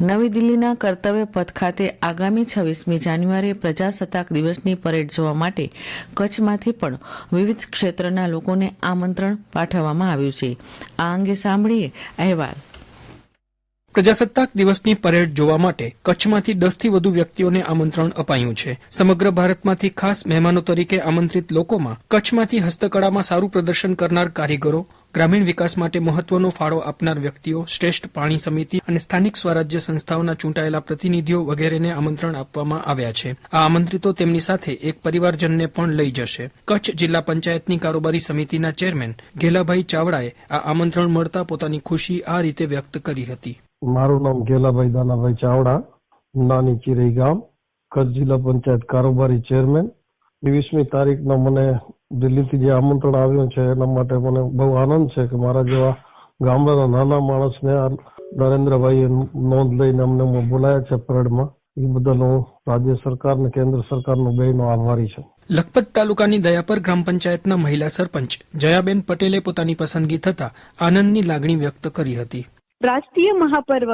નવી દિલ્હીના કર્તવ્ય પથ ખાતે આગામી છવ્વીસમી જાન્યુઆરીએ પ્રજાસત્તાક દિવસની પરેડ જોવા માટે કચ્છમાંથી પણ વિવિધ ક્ષેત્રના લોકોને આમંત્રણ પાઠવવામાં આવ્યું છે. આ અંગે સાંભળીએ અહેવાલ. પ્રજાસત્તાક દિવસની પરેડ જોવા માટે કચ્છમાંથી દસથી વધુ વ્યક્તિઓને આમંત્રણ અપાયું છે. સમગ્ર ભારતમાંથી ખાસ મહેમાનો તરીકે આમંત્રિત લોકોમાં કચ્છમાંથી હસ્તકળામાં સારું પ્રદર્શન કરનાર કારીગરો, ગ્રામીણ વિકાસ માટે મહત્વનો ફાળો આપનાર વ્યક્તિઓ, શ્રેષ્ઠ પાણી સમિતિ અને સ્થાનિક સ્વરાજ્ય સંસ્થાઓના ચૂંટાયેલા પ્રતિનિધિઓ વગેરેને આમંત્રણ આપવામાં આવ્યા છે. આ આમંત્રિતો તેમની સાથે એક પરિવારજનને પણ લઈ જશે. કચ્છ જિલ્લા પંચાયતની કારોબારી સમિતિના ચેરમેન ઘેલાભાઈ ચાવડાએ આ આમંત્રણ મળતા પોતાની ખુશી આ રીતે વ્યક્ત કરી હતી. મારું નામ ગેલાભાઈ દાનાભાઈ ચાવડા, નાની ચિરઈ ગામ, કચ્છ જિલ્લા પંચાયત કારોબારી ચેરમેન. ત્રેવીસમી તારીખના મને દિલ્હીથી જે આમંત્રણ આવ્યું છે, એના માટે મને બહુ આનંદ છે કે મારા જેવા ગામડાના નાના માણસને નરેન્દ્રભાઈએ નોંધ લઈને અમને બોલાયા છે પરેડમાં. એ બદલ હું રાજ્ય સરકાર અને કેન્દ્ર સરકારનો બેનો આભારી છું. લખપત તાલુકાની દયાપર ગ્રામ પંચાયતના મહિલા સરપંચ જયાબેન પટેલે પોતાની પસંદગી થતા આનંદની લાગણી વ્યક્ત કરી હતી. રાષ્ટ્રીય મહાપર્વ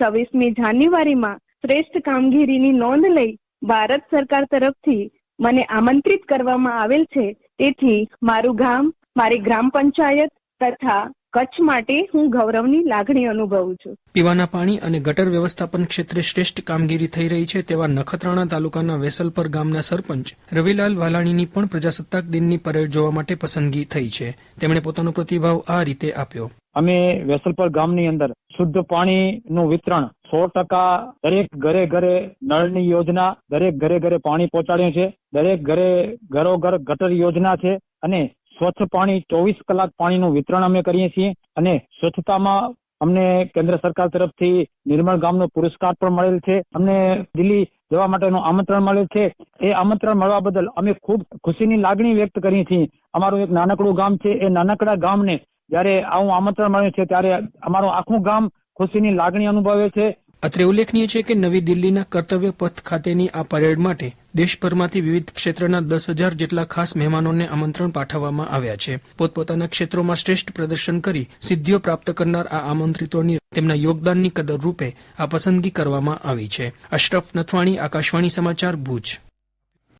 છવ્વીસમી જાન્યુઆરીમાં શ્રેષ્ઠ કામગીરીની નોંધ લઈ ભારત સરકાર તરફથી મને આમંત્રિત કરવામાં આવેલ છે. તેથી મારું ગામ, મારી ગ્રામ પંચાયત તથા કચ્છ માટે હું ગૌરવની લાગણી અનુભવું છું. પીવાના પાણી અને ગટર વ્યવસ્થાપન ક્ષેત્રે શ્રેષ્ઠ કામગીરી થઈ રહી છે તેવા નખત્રાણા તાલુકાના વેસલપર ગામના સરપંચ રવિલાલ વાલાણીની પણ પ્રજાસત્તાક દિનની પરેડ જોવા માટે પસંદગી થઈ છે. તેમણે પોતાનો પ્રતિભાવ આ રીતે આપ્યો. અમે વેસલપર ગામની અંદર શુદ્ધ પાણીનું વિતરણ સો ટકા દરેક ઘરે ઘરે નળની યોજના, દરેક ઘરે ઘરે પાણી પહોંચાડ્યું છે, દરેક ઘરે ઘરો ઘર ગટર યોજના છે અને સ્વચ્છ પાણી ચોવીસ કલાક પાણીનું વિતરણ અમે કરીએ છીએ અને સ્વચ્છતામાં અમને કેન્દ્ર સરકાર તરફથી નિર્મળ ગામનો પુરસ્કાર પણ મળેલ છે, અમને દિલ્હી જવા માટેનું આમંત્રણ મળેલ છે. એ આમંત્રણ મળવા બદલ અમે ખૂબ ખુશીની લાગણી વ્યક્ત કરીએ છીએ. અમારું એક નાનકડું ગામ છે, એ નાનકડા ગામને જ્યારે આવું આમંત્રણ મળ્યું છે ત્યારે અમારું આખું ગામ ખુશીની લાગણી અનુભવે છે. અત્રે ઉલ્લેખનીય છે કે નવી દિલ્હીના કર્તવ્ય પથ ખાતેની આ પરેડ માટે દેશભરમાંથી વિવિધ ક્ષેત્રના દસ હજાર જેટલા ખાસ મહેમાનોને આમંત્રણ પાઠવવામાં આવ્યા છે. પોતપોતાના ક્ષેત્રોમાં શ્રેષ્ઠ પ્રદર્શન કરી સિદ્ધિઓ પ્રાપ્ત કરનાર આ આમંત્રિતોની તેમના યોગદાનની કદર રૂપે આ પસંદગી કરવામાં આવી છે. અશરફ નથવાણી, આકાશવાણી સમાચાર ભુજ.